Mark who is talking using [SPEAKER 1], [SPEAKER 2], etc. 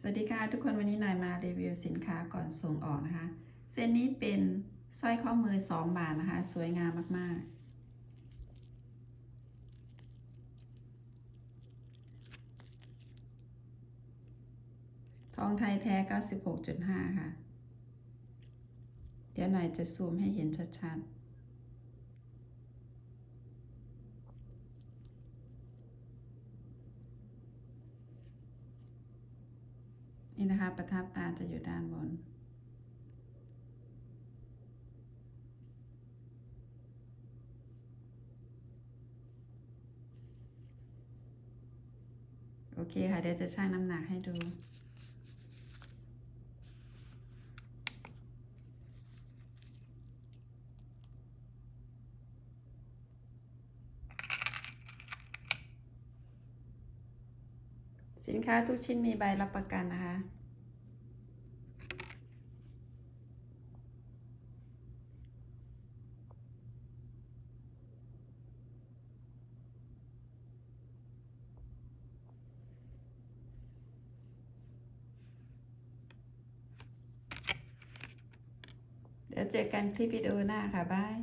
[SPEAKER 1] สวัสดีค่ะทุกคนวันนี้หน่อยมารีวิวสินค้าก่อนส่งออกนะคะ เส้นนี้เป็นสร้อยข้อมือ 2 บาทนะคะ สวยงามมากๆทองไทยแท้ 96.5 ค่ะ เดี๋ยวหน่อยจะซูมให้เห็นชัดๆ นี่นะคะ ประทับตาจะอยู่ด้านบน โอเคค่ะ เดี๋ยวจะชั่งน้ำหนักให้ดู สินค้าทุกชิ้นมีใบรับประกันนะคะ เดี๋ยวเจอกันคลิปวิดีโอหน้าค่ะ บาย